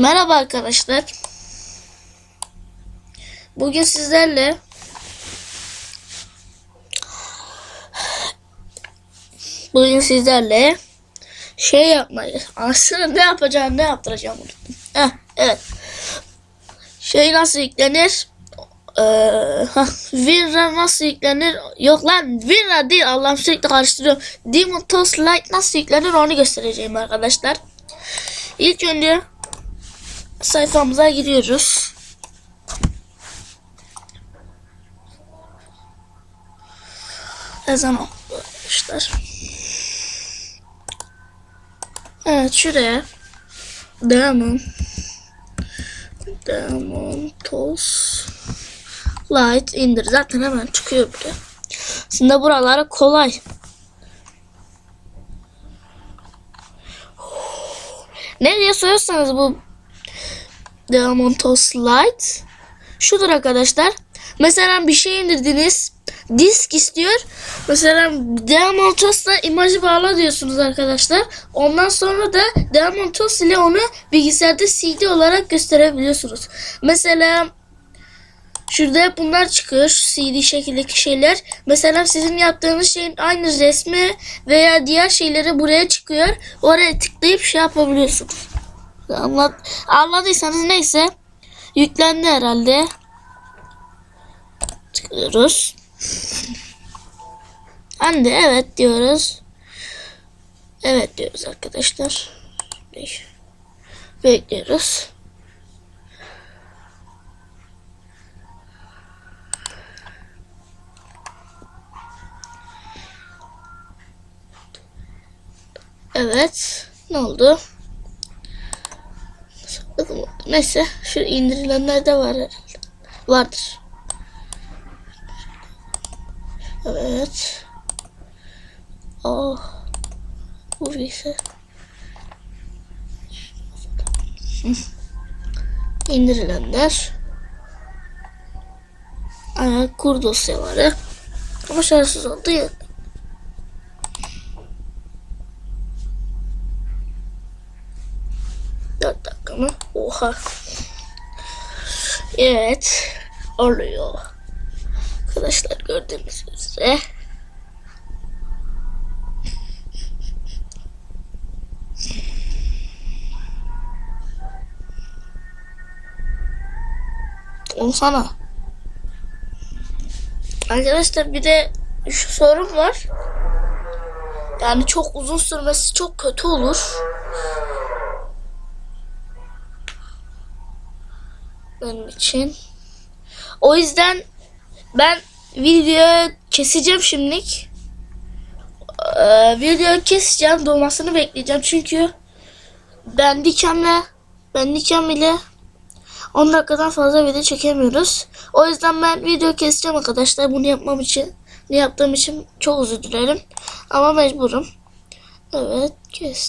Merhaba arkadaşlar. Bugün sizlerle Bugün sizlerle şey yapmayı aslında ne yapacağım ne yaptıracağım unuttum. Heh, evet. Şey nasıl yüklenir? Ee, Winrar nasıl yüklenir? Yok lan Winrar değil Allah'ım sürekli karıştırıyorum. Demon Toast Lite nasıl yüklenir onu göstereceğim arkadaşlar. İlk önce sayfamıza giriyoruz. Ezan oldu arkadaşlar. Evet şuraya Demon Demon Toast Light indir. Zaten hemen çıkıyor bile. Şimdi buralara kolay. Ne diye soruyorsanız bu Diamontos Light şudur arkadaşlar. Mesela bir şey indirdiniz. Disk istiyor. Mesela Diamantos'la imajı bağla diyorsunuz arkadaşlar. Ondan sonra da Diamantos ile onu bilgisayarda CD olarak gösterebiliyorsunuz. Mesela Şurada bunlar çıkıyor. CD şekildeki şeyler. Mesela sizin yaptığınız şeyin aynı resmi veya diğer şeyleri buraya çıkıyor. Oraya tıklayıp şey yapabiliyorsunuz. Anlad anladıysanız neyse. Yüklendi herhalde. Tıklıyoruz. Hande evet diyoruz. Evet diyoruz arkadaşlar. Bekliyoruz. Evet. Ne oldu? Neyse. Şu indirilenler de var herhalde. Vardır. Evet. Oh. Burası. İndirilenler. Aa, kur dosyaları. Ama şartsız oldu ya. Mı? Oha. Evet. Oluyor. Arkadaşlar gördüğünüz üzere. Olsana. Arkadaşlar bir de şu sorun var. Yani çok uzun sürmesi çok kötü olur. Benim için. O yüzden ben video keseceğim şimdilik. Ee, video keseceğim dolmasını bekleyeceğim çünkü ben dikemle ben dikem ile 10 dakikadan fazla video çekemiyoruz. O yüzden ben video keseceğim arkadaşlar. Bunu yapmam için ne yaptığım için çok özür dilerim. Ama mecburum. Evet kes